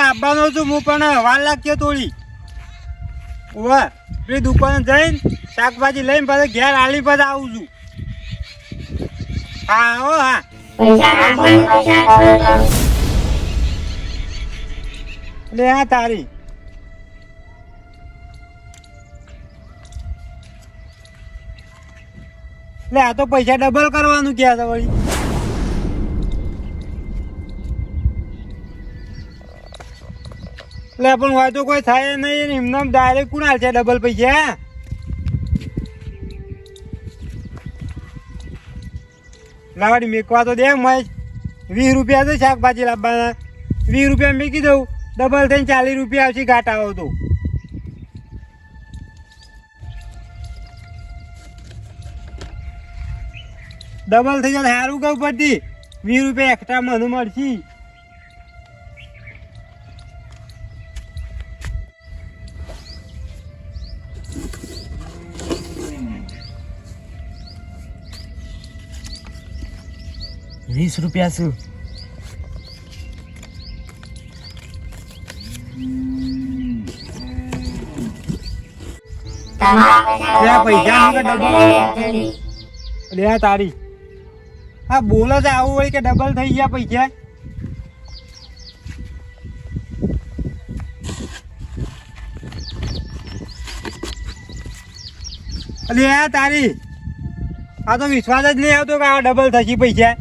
આપવાનો છું હું પણ વાર લાગશે થોડી. ઓવા પેલી જઈને શાકભાજી લઈને પાછા ઘેર આલી પાછા આવું છું. હા ઓ હા. એટલે હા તારી. લે આ તો પૈસા ડબલ કરવાનું ક્યાં છે વળી. એટલે પણ હોય તો કોઈ થાય નહીં એમને ડાયરેક્ટ કોણ હાલશે ડબલ પૈસા? લાવાડી, મેકવા તો દે મહેશ. વીસ રૂપિયા તો શાકભાજી લાવવાના. વીસ રૂપિયા મેકી દઉં. ડબલ થઈને ચાલીસ રૂપિયા આવશે ઘાટા આવો તો. ડબલ થઈ જાય સારું કહું પડતી. વીસ રૂપિયા એક્સ્ટ્રા મને મળશે. વીસ રૂપિયા શું? લે તારી. હા બોલો છે આવું વળી કે ડબલ થઈ ગયા પૈસા? અલે તારી. આ તો વિશ્વાસ જ નહીં આવતો કે આ ડબલ થશે પૈસા.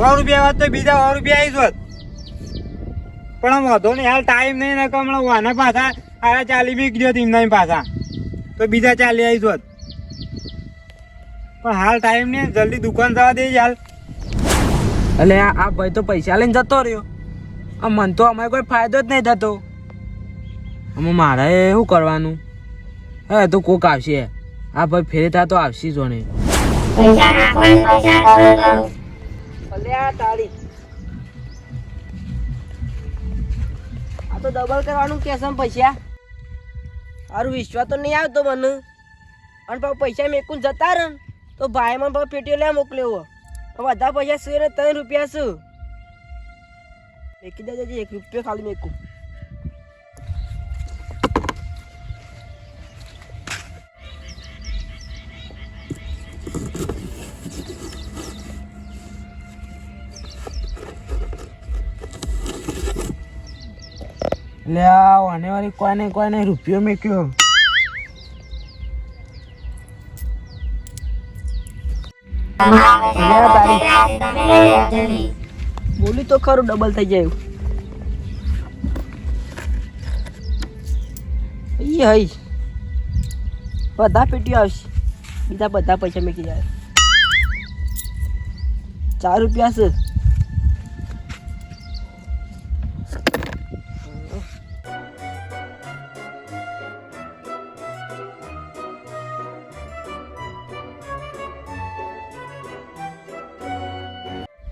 સો રૂપિયા વાત તો બીજા સો રૂપિયા આવી જોત પણ આમ વાંધો નહીં હાલ ટાઈમ નહીં ને હમણાં વાના પાછા આરા ચાલી બી ગયો એમના પાછા. તો બીજા ચાલી આવી જોત પણ હાલ ટાઈમ નહીં જલ્દી દુકાન જવા દે હાલ એટલે આ ભાઈ તો પૈસા લઈને જતો રહ્યો. આ મન તો અમારે કોઈ ફાયદો જ નહીં થતો. આમાં મારે શું કરવાનું? હે તો કોક આવશે. આ ભાઈ ફેરે તા તો આવશે જો ને અલે તાળી. આ તો ડબલ કરવાનું કેસ પૈસા. સારું વિશ્વાસ તો નહીં આવતો મને. અને પાછું પૈસા મેકું જતા રહે. તો ભાઈ મને પાછું પેટીઓ લે મોકલ્યો બધા પૈસા છે ત્રણ રૂપિયા શું? મેકી દેજે એક રૂપિયો ખાલી મેકું. લે, આ વાને વાળી કોઈ ને કોઈ ને રૂપિયો મેક્યો બોલી તો ખરું ડબલ થઈ જાય ઈ હઈ. બધા પેટી આવશે. બીજા બધા પૈસા મેકી જાય. ચાર રૂપિયા છે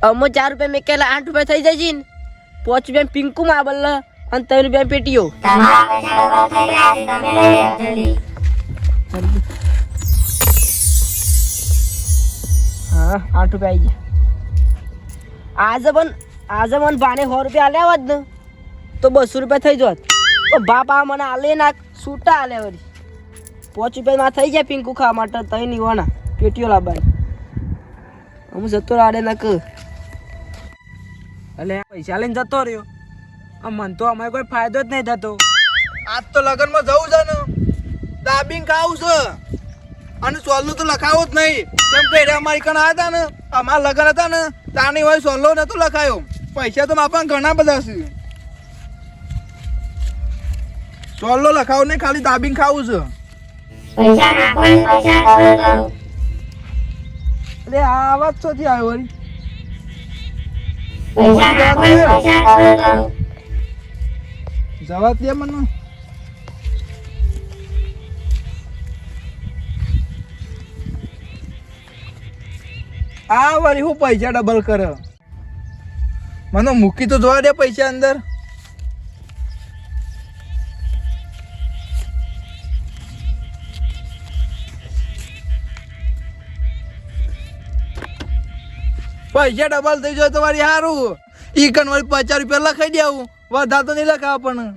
અમો ચાર રૂપિયા મેં કેલા આઠ રૂપિયા થઈ જાય છે ને પાંચ રૂપિયા પિંકુ માં બલ્લ અને ત્રણ રૂપિયા પેટીઓ. આઠ રૂપિયા આવી ગયા. આજે પણ આજે મને ભાને સો રૂપિયા આલ્યા હોત ને, તો બસો રૂપિયા થઈ જોત. બાપ આ મને આલે ના છૂટા આલ્યા વળી. પાંચ રૂપિયામાં થઈ જાય પિંકુ ખાવા માટે, તઈ નીવાના પેટીઓ લાવવાની. હું જતો રાડે ના કર એટલે પૈસા લઈને જતો રહ્યો. આ મન તો અમારે કોઈ ફાયદો જ નહીં થતો. આજ તો લગ્નમાં જવું છે ને. દાબીને ખાવું છે. અને સોલનું તો લખાવું જ નહીં. કેમ કે અમારી કણ આવ્યા હતા ને. અમારા લગન હતા ને. તાની હોય સોલ્લો નતો લખાયો. પૈસા તો માપા ઘણા બધા છે. સોલ્લો લખાવો નહીં ખાલી દાબીને ખાવું છે. અરે આ અવાજ શોથી આવ્યો વળી? જવા દે મને. આ વળી હું પૈસા ડબલ કર્યો? મને મૂકી તો જોવા દે પૈસા અંદર. પૈસા ડબલ થઈ જાય તો વળી સારું ઈ કન વળી પચાસ રૂપિયા લખાઈ દે આવું. વધારે તો નહીં લખાવ પણ.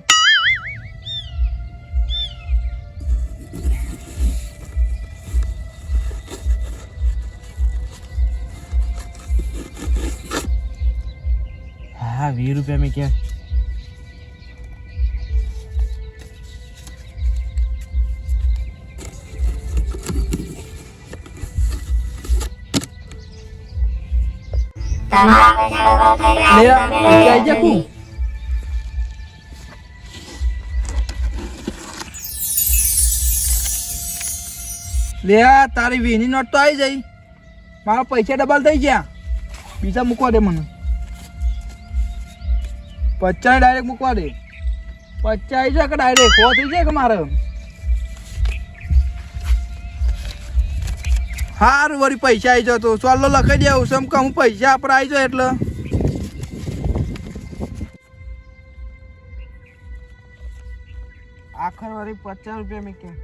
હા, વીસ રૂપિયા મેં ક્યાં? આ આઈ જા કુ લે તારી વીની નોટ તો આવી જઈ. મારા પૈસા ડબલ થઈ ગયા. બીજા મૂકવા દે મને. પચાસ ડાયરેક્ટ મૂકવા દે. પચાસ આવી જાય કે ડાયરેક્ટ હો થઈ જાય કે મારે? હારું વળી પૈસા આવી જતો તો ચાલો લખાઈ દેવું? સમ કે હું પૈસા આપણે આવી જાય એટલે. આખર વાળી પચાસ રૂપિયા મેં ક્યાં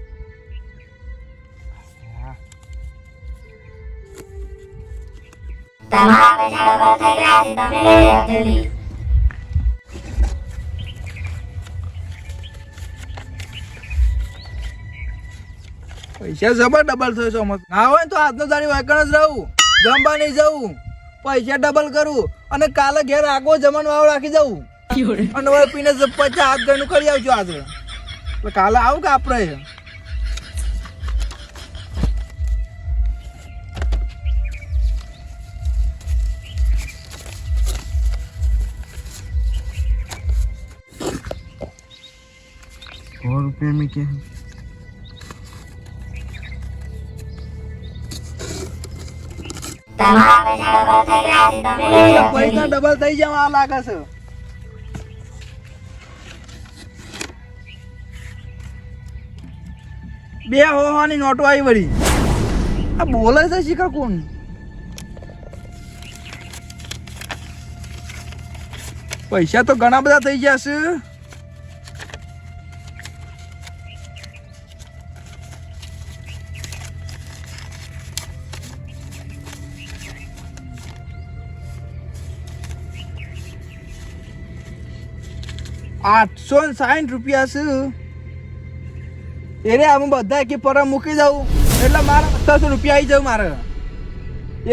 પૈસા જબર ડબલ થયો છે મત ના હોય તો આજનો દાડી વાયકણ જ રહું. જમવા નહીં જવું. પૈસા ડબલ કરું અને કાલે ઘેર આગો જમણ વાવ રાખી જવું અને હવે પીને પચાસ હાથ ગણું કરી આવજો આજે. એટલે કાલે આવું કે આપણે? और રૂપિયા में क्या એટલે પૈસા ડબલ થઈ જવા લાગે છે. બે હોવાની નોટો આવી વળી. આ બોલે છે શિખર કોણ? પૈસા તો ઘણા બધા થઈ ગયા છે આઠસો ને સાઠ રૂપિયા છે. એને અમે બધા એકી પર મૂકી દઉં એટલે મારે સત્તરસો રૂપિયા આવી જાવ મારે.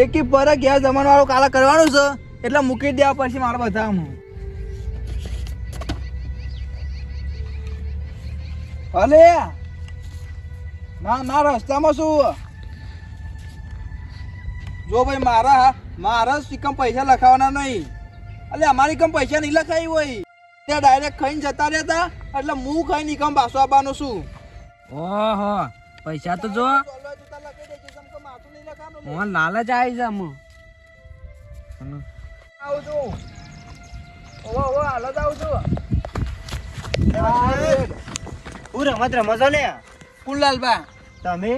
એકી પર ઘેર જમણ વાળું કાલે કરવાનું છે. એટલે મૂકી દેવા પછી મારા બધા આમ અલે, ના ના, રસ્તામાં શું? જો ભાઈ, મારા મારા સિકમ પૈસા લખાવાના નહીં. અલે, અમારી કમ પૈસા નહીં લખાવી હોય. ત્યાં ડાયરેક્ટ ખાઈને જતા રહેતા એટલે હું ખાઈ નીકમ પાછો આવવાનો છું. ઓહો પૈસા તો જો. મોહન લાલચ આવી જા આવું છું. ઓવો ઓવો હાલ જ આવું છું. હું રમત રમો છો ને? કુલ લાલબા? તમે?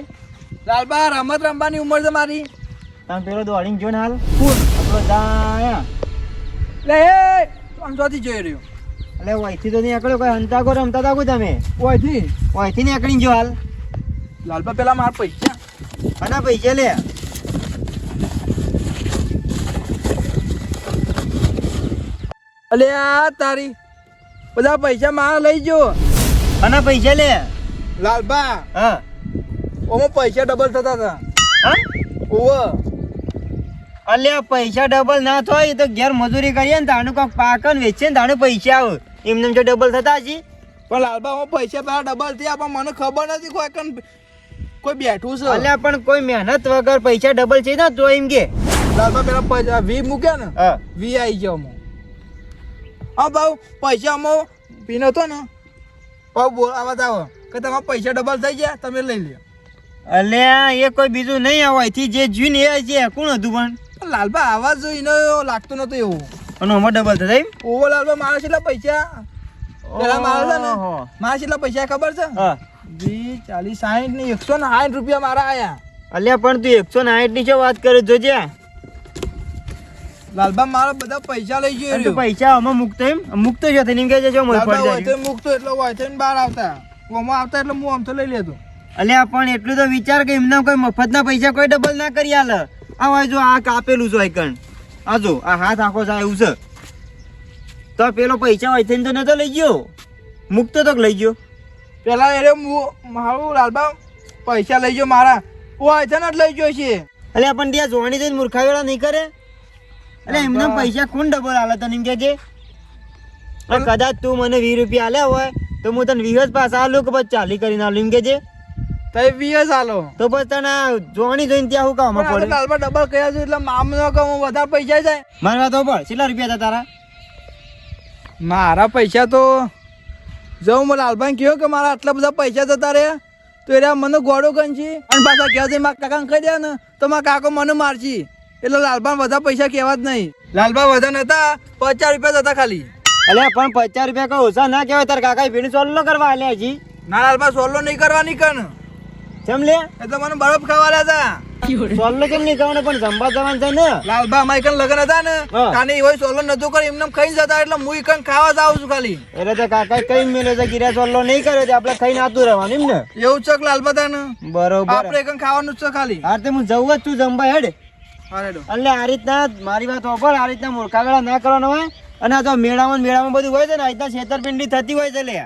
લાલબા રમત રમવાની ઉંમર છે મારી. તમે પેલો દોડીને જો ને હાલ? કુલ આપણો દાયા લે એ સમજવાથી જોઈ રહ્યો. એટલે વહીથી તો નહીં આકડ્યો હંતા કો રમતા તા કોઈ તમે. ઓયથી? વહીથી ને આકડીને જો હાલ. લાલબા પેલા મારા પૈસા. અને પૈસા લે. અલે આ તારી. બધા પૈસા મારા લઈ જો. અને પૈસા લે. લાલબા. હા. ઓમાં પૈસા ડબલ થતા હતા. હા? ઓવો અલ્યા પૈસા ડબલ ના થાય તો ઘેર મજૂરી કરીએ ને તાણું કાંક પાકન વેચીએ વેચે ને તાણું પૈસા આવે. એમને જો ડબલ થતા હજી પણ લાલબા હું પૈસા પેલા ડબલ થયા પણ મને ખબર નથી કોઈ કન કોઈ બેઠું છે. અલ્યા પણ કોઈ મહેનત વગર પૈસા ડબલ છે ને તો એમ કે. લાલબા પેલા પૈસા વી મૂક્યા ને હા. વી આવી ગયો હું હા ભાઉ પૈસા અમો પીનો તો ને ભાવ બોલ આવા આવો કે તમારા પૈસા ડબલ થઈ ગયા તમે લઈ લ્યો. અલ્યા એ કોઈ બીજું નહીં આવવાથી જે જોઈને એ છે કોણ હતું પણ લાલબા આવા જોઈને લાગતું નતું એવું. અને અમાર ડબલ થતા એમ ઓવો લાલબા મારા કેટલા પૈસા. પેલા મારા છે ને મારા કેટલા પૈસા ખબર છે? વીસ ચાલીસ સાહીઠ ને એકસો ને સાઠ રૂપિયા મારા આયા. અલ્યા પણ તું એકસો ને આઠની શું વાત કરે જોજે લાલબા મારા બધા પૈસા લઈ તું ગયો પૈસા અમે મુકતો એમ? મુકતો જ હતો કહે કે છે લાલબા પડી જાય. મુકતો એટલે હોય થઈને બહાર આવતા. ઓમાં આવતા એટલે હું આમ તો લઈ લેતો. અલ્યા પણ એટલું તો વિચાર કે એમના કોઈ મફતના પૈસા કોઈ ડબલ ના કરી આલે. આ હોય જો આ કાપેલું છે આઈકણ આ જો આ હાથ આખો જાય એવું છે. તો પેલો પૈસા હોય તો નતો લઈ ગયો? મૂકતો તો લઈ ગયો. પેલા એટલે મારું લાલબા પૈસા લઈ ગયો મારા. ઓ જ લઈ ગયો છે. એટલે પણ ત્યાં જોવાની જઈને મૂર્ખાવેળા નહીં કરે. એટલે એમને પૈસા કોણ ડબલ હાલે તને એમ કે છે? કદાચ તું મને વીસ રૂપિયા આલ્યા હોય તો હું તને વીસ જ પાછા આલું કે પછી ચાલી કરીને આલું એમ કે છે? તઈ વીસ આલો. તો પછી તને જોણી જોઈને ત્યાં હું કામ પડે. લાલબા ડબલ કયા છું એટલે મામ નો કહું વધારે પૈસા જાય. મારી વાત પણ કેટલા રૂપિયા હતા તારા? મારા પૈસા તો જવું મને લાલભાઈ કહ્યું કે મારા આટલા બધા પૈસા જતા રહ્યા તો એ મને ગોળો ગણશી. અને પાછા ઘેર જઈને મારા કાકા કહી દે ને તો મારા કાકો મને મારશી. એટલે લાલભાઈ બધા પૈસા કહેવા જ નહીં. લાલભાઈ બધા નતા પચાસ રૂપિયા જતા ખાલી. એટલે પણ પચાસ રૂપિયા કઈ ઓછા ના કહેવાય તારા કાકા ભીડ સોલ્લો કરવા આલ્યા હજી. ના લાલભાઈ સોલો નહીં કરવાની કન કેમ લે. એટલે મને બરફ ખાવા હતા સોલ્લો કેમ નહીં કરવાનો પણ જમવા જવાનું છે ને. લાલબા અમારી કન લગ્ન હતા ને. કાને એ હોય સોલો નતું કરી એમને ખાઈ જતા એટલે હું કન ખાવા જ આવું છું ખાલી. એટલે તો કાકા કઈ મેલે છે ગીરા સોલ્લો નહીં કર્યો તે આપણે ખાઈને આતું રહેવાનું એમ ને? એવું છે લાલબા તા ને બરોબર. આપણે કન ખાવાનું છે ખાલી. હા તે હું જવું જ છું જમવા હેડ. એટલે આ રીતના મારી વાત ઓફર આ રીતના મૂર્ખાવેળા ના કરવાનો હોય. અને આ તો મેળામાં મેળામાં બધું હોય છે ને આ રીતના છેતરપિંડી થતી હોય છે લે.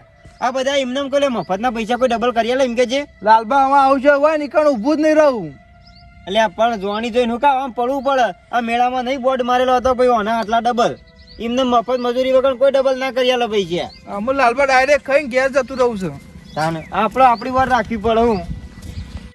આ બધા એમને એમ કહે મફતના પૈસા કોઈ ડબલ કરી આલે એમ કે છે? લાલબા આમાં આવજો હોય નીકળ ઊભું જ નહીં રહું. એટલે પણ જોવાની જોઈને હું કામ આમ પડવું પડે. આ મેળામાં નહીં બોર્ડ મારેલો હતો ભાઈ ઓના આટલા ડબલ એમને મફત મજૂરી વગર કોઈ ડબલ ના કરી આલે પૈસા. અમુલ લાલબા ડાયરેક્ટ ખાઈને ઘેર જતું રહું છું. તાને આપણે આપણી વાર રાખવી પડે હું.